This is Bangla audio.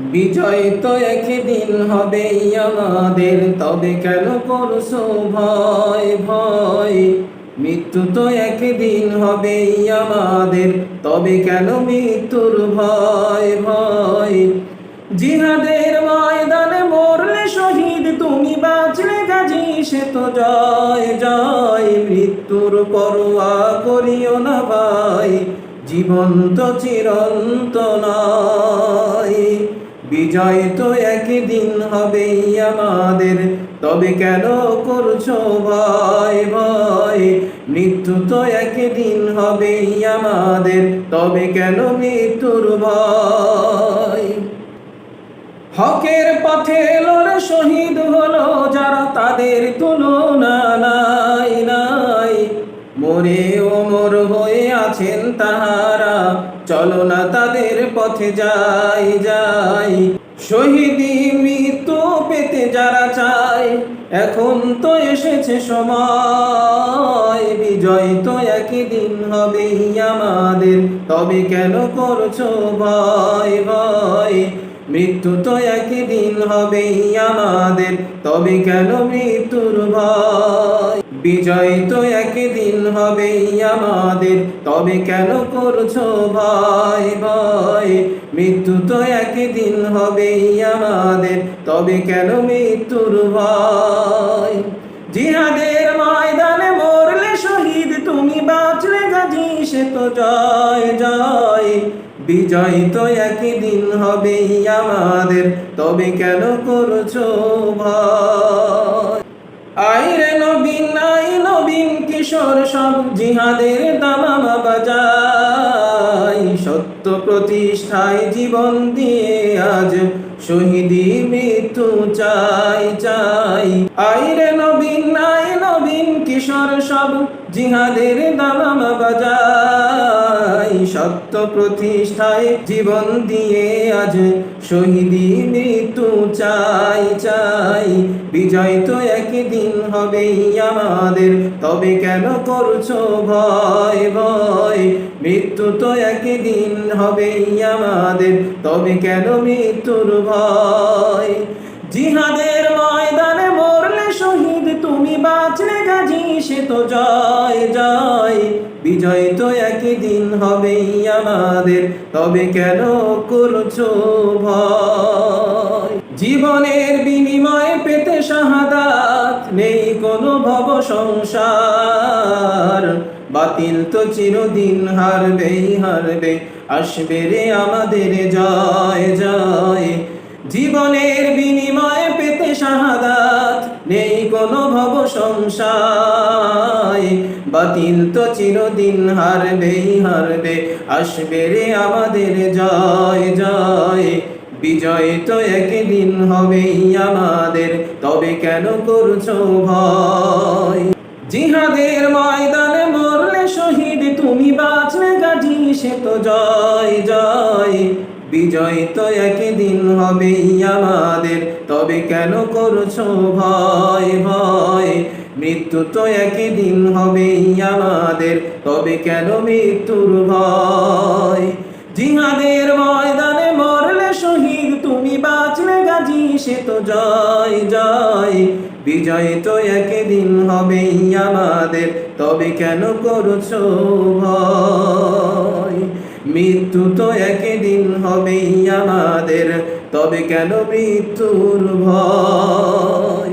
বিজয় তো একদিন হবেই আমাদের, তবে কেন করছ ভয় ভয়? মৃত্যু তো একদিন হবেই আমাদের, তবে কেন মৃত্যুর ভয় ভয়? জিহাদের ময়দানে মরলে শহীদ, তুমি বাঁচলে গাজী সে তো জয় জয়। মৃত্যুর পরোয়া করিও না ভাই, জীবন্ত চিরন্ত নয়। বিজয় তো একদিন হবেই আমাদের। তবে কেন করছ ভয় ভয়? মৃত্যু তো একদিন হবেই আমাদের। তবে কেন মৃত্যুর ভয়? হকের পথে লড়ে শহীদ হলো যারা তাদের তুলনা নাই। মরে ওমর হয়ে আছেন তাহারা। চলো না তাদের পথে যাই যাই। শহীদি মৃত্যু পেতে যারা চায়, এখন তো এসেছে সময়। বিজয় তো একদিন হবেই আমাদের, তবে কেন করছ ভয় ভয়? মৃত্যু তো একদিন হবেই আমাদের, তবে কেন মৃত্যুর ভয়? বিজয় তো একদিন হবেই আমাদের। তবে কেন করছ ভয় ভয় মৃত্যু তো একদিন হবেই আমাদের। তবে কেন মৃত্যুর ভয়? জিহাদের ময়দানে মরলে শহীদ, তুমি বাঁচলে গাজী, সে তো জয় জয়। বিজয় তো একদিন হবেই আমাদের। তবে কেন করছ ভয় আইরে নবীন নাই নবীন কিশোর সব জিহাদের দামামা বাজাই। সত্য প্রতিষ্ঠায় জীবন দিয়ে আজ শহীদি মৃত্যু চাই চাই। আইরে নবীন নাই নবীন কিশোর সব জিহাদের দামামা বাজাই। সত্য প্রতিষ্ঠায় জীবন দিয়ে আজ শহীদি মৃত্যু চাই চাই। বিজয় তো একদিন হবেই আমাদের, তবে কেন করছ ভয় ভয়? মৃত্যু তো একদিন হবেই আমাদের, তবে কেন মৃত্যুর ভয়? জিহাদের ময়দানে মরলে শহীদ, তুমি বাঁচলে গাজী, সে তো জয় জয়। বিজয় তো একদিন হবেই আমাদের, তবে কেন করছ ভয়? জীবনের বিনিময়ে পেতে শাহাদাত নেই কোনো ভব সংসার। বাতিল তো চিরদিন হারবেই হারবে, আসবে রে আমাদের জয় জয়। জীবনের বিনিময়ে পেতে শাহাদাত নেই কোনো ভব সংসার। বাতিল তো চিরদিন হারবেই হারবে। আসবে রে আমাদের জয় জয়। বিজয় তো একদিন হবেই আমাদের, তবে কেন করছ ভয়? জিহাদের ময়দানে মরলে শহীদ, তুমি বাঁচলে গাজী সে তো জয় জয়। বিজয় তো একদিন হবেই আমাদের, তবে কেন করছ ভয় ভয়? মৃত্যু তো একই একদিন হবেই আমাদের, তবে কেন মৃত্যুর ভয়? জিহাদের ময়দানে মরলে শহীদ, তুমি বাঁচলে গাজী, সে তো জয় জয়। বিজয় তো একদিন হবেই আমাদের, তবে কেন করছ ভয়? মৃত্যু তো একদিন হবেই আমাদের, তবে কেন মৃত্যুর ভয়?